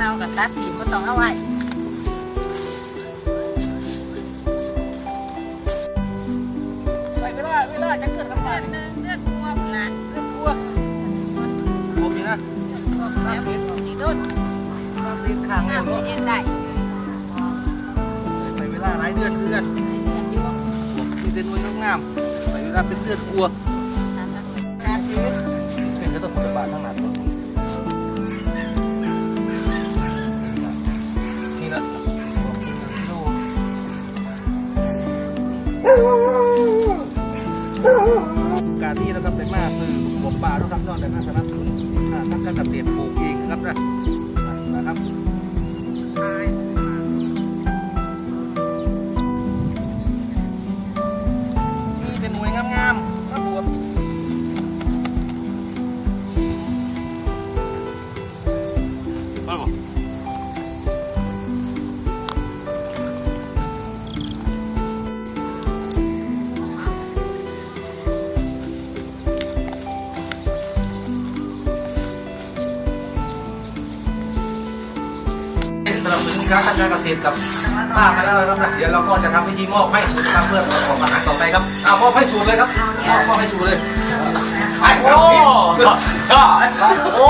ตัดถิ่นก็ต้องเอาไว้ใส่เวลาเวลาจะเกิดกับเดืป้าอนหนึ่งเดือนกว่าพุ่นละเรื่องกลัวผมนี่นะแล้วสีดุนตามซีนข้างแล้วน้ำเนาะเย็นได้ใส่เวลาหลายเดือนคือกันเดือนอยู่มีเป็นมวยงามๆใส่เวลาเป็นเดือนกลัวนั่นนะการชีวิตเป็นก็ต้องปฏิบัติทั้งนั้นนี่ การนี้นะครับเป็นมาซื้อหัวปลาทุกท่านนอนแต่น่าสนับสนุนทางการเกษตรปลูกเองนะครับนะ สนับสนุนการทางการเกษตรกับป้าไปแล้วครับนะเดี๋ยวเราก็จะทำพิธีมอบให้สูตรครับเพื่อประกอบอาหารต่อไปครับเอามอบให้สูตรเลยครับมอบมอบให้สูตรเลยไปครับโอ้พี่โอ้